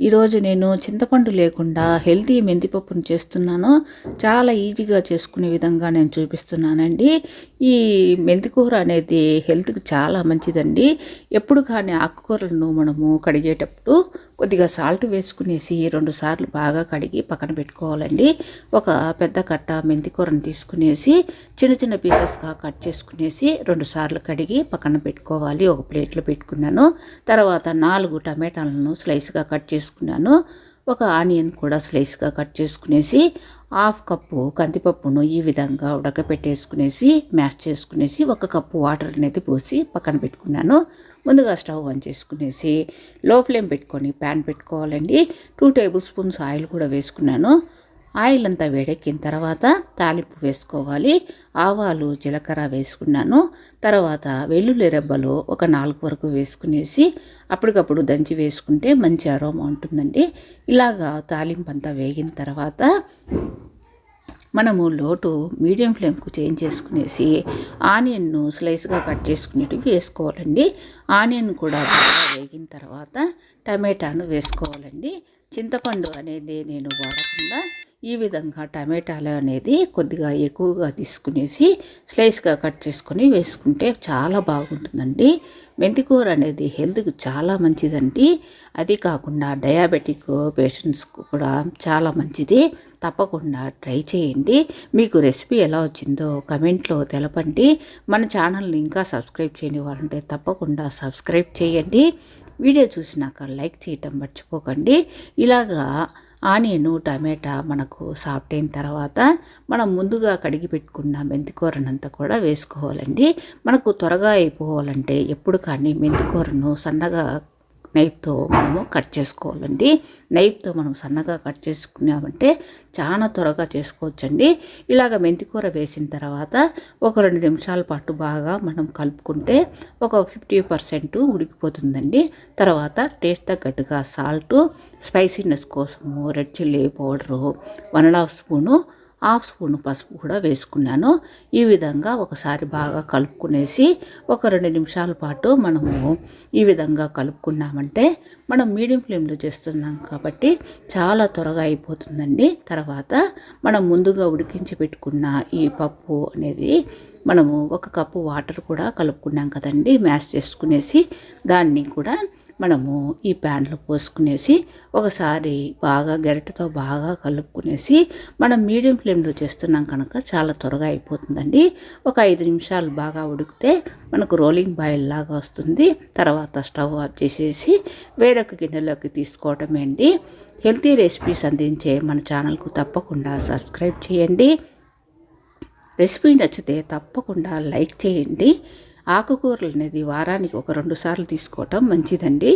ఈరోజు నేను చింతపండు లేకుండా హెల్తీ మెంతిపప్పును చేస్తున్నాను. చాలా ఈజీగా చేసుకునే విధంగా నేను చూపిస్తున్నానండి. ఈ మెంతికూర అనేది హెల్త్కి చాలా మంచిదండి. ఎప్పుడు కానీ ఆకుకూరలను మనము కడిగేటప్పుడు కొద్దిగా సాల్ట్ వేసుకునేసి రెండు సార్లు బాగా కడిగి పక్కన పెట్టుకోవాలండి. ఒక పెద్ద కట్ట మెంతికూరను తీసుకునేసి చిన్న చిన్న పీసెస్గా కట్ చేసుకునేసి రెండు సార్లు కడిగి పక్కన పెట్టుకోవాలి. ఒక ప్లేట్లో పెట్టుకున్నాను. తర్వాత నాలుగు టమాటాలను స్లైస్గా కట్ చేసుకున్నాను. ఒక ఆనియన్ కూడా స్లైస్గా కట్ చేసుకునేసి హాఫ్ కప్పు కందిపప్పును ఈ విధంగా ఉడకపెట్టేసుకునేసి మ్యాష్ చేసుకునేసి ఒక కప్పు వాటర్ అనేది పోసి పక్కన పెట్టుకున్నాను. ముందుగా స్టవ్ ఆన్ చేసుకునేసి లో ఫ్లేమ్ పెట్టుకొని ప్యాన్ పెట్టుకోవాలండి. టూ టేబుల్ స్పూన్స్ ఆయిల్ కూడా వేసుకున్నాను. ఆయిల్ అంతా వేడెక్కిన తర్వాత తాలింపు వేసుకోవాలి. ఆవాలు జీలకర్ర వేసుకున్నాను. తర్వాత వెల్లుల్లి రెబ్బలు ఒక నాలుగు వరకు వేసుకునేసి అప్పటికప్పుడు దంచి వేసుకుంటే మంచి అరోమా ఉంటుందండి. ఇలాగా తాలింపు అంతా వేగిన తర్వాత మనము లోటు మీడియం ఫ్లేమ్కు చేంజ్ చేసుకునేసి ఆనియన్ను స్లైస్గా కట్ చేసుకునేటివి వేసుకోవాలండి. ఆనియన్ కూడా బాగా వేగిన తర్వాత టమాటాను వేసుకోవాలండి. చింతపండు అనేది నేను వాడకుండా ఈ విధంగా టమాటాలు అనేది కొద్దిగా ఎక్కువగా తీసుకునేసి స్లైస్గా కట్ చేసుకొని వేసుకుంటే చాలా బాగుంటుందండి. మెంతికూర అనేది హెల్త్కి చాలా మంచిదండి. అది కాకుండా డయాబెటిక్ పేషెంట్స్కు కూడా చాలా మంచిది. తప్పకుండా ట్రై చేయండి. మీకు రెసిపీ ఎలా వచ్చిందో కమెంట్లో తెలపండి. మన ఛానల్ని ఇంకా సబ్స్క్రైబ్ చేయని వాళ్ళంటే తప్పకుండా సబ్స్క్రైబ్ చేయండి. వీడియో చూసినాక లైక్ చేయటం మర్చిపోకండి. ఇలాగా ఆనియన్ టమాటా మనకు సాఫ్ట్ అయిన తర్వాత మనం ముందుగా కడిగి పెట్టుకున్న మెంతికూరనంతా కూడా వేసుకోవాలండి. మనకు త్వరగా అయిపోవాలంటే ఎప్పుడు కానీ మెంతికూరను సన్నగా నైఫ్తో మనము కట్ చేసుకోవాలండి. నైఫ్తో మనం సన్నగా కట్ చేసుకున్నామంటే చాలా త్వరగా చేసుకోవచ్చండి. ఇలాగ మెంతికూర వేసిన తర్వాత ఒక రెండు నిమిషాల పాటు బాగా మనం కలుపుకుంటే ఒక ఫిఫ్టీ పర్సెంట్ ఉడికిపోతుందండి. తర్వాత టేస్ట్ తగ్గట్టుగా సాల్టు స్పైసీనెస్ కోసము red chilli powder one and half spoon half spoon పసుపు కూడా వేసుకున్నాను. ఈ విధంగా ఒకసారి బాగా కలుపుకునేసి ఒక రెండు నిమిషాల పాటు మనము ఈ విధంగా కలుపుకున్నామంటే మనం మీడియం ఫ్లేమ్లో చేస్తున్నాం కాబట్టి చాలా త్వరగా అయిపోతుందండి. తర్వాత మనం ముందుగా ఉడికించి పెట్టుకున్న ఈ పప్పు అనేది మనము ఒక కప్పు వాటర్ కూడా కలుపుకున్నాం కదండి. మ్యాష్ చేసుకునేసి దాన్ని కూడా మనము ఈ ప్యాన్లో పోసుకునేసి ఒకసారి బాగా గరిటతో బాగా కలుపుకునేసి మనం మీడియం ఫ్లేమ్లో చేస్తున్నాం కనుక చాలా త్వరగా అయిపోతుందండి. ఒక ఐదు నిమిషాలు బాగా ఉడికితే మనకు రోలింగ్ బాయిల్ లాగా వస్తుంది. తర్వాత స్టవ్ ఆఫ్ చేసేసి వేరొక గిన్నెలోకి తీసుకోవటమే అండి. హెల్తీ రెసిపీస్ అందించే మన ఛానల్కు తప్పకుండా సబ్స్క్రైబ్ చేయండి. రెసిపీ నచ్చితే తప్పకుండా లైక్ చేయండి. ఆకుకూరలు అనేది వారానికి ఒక రెండు సార్లు తీసుకోవటం మంచిదండి.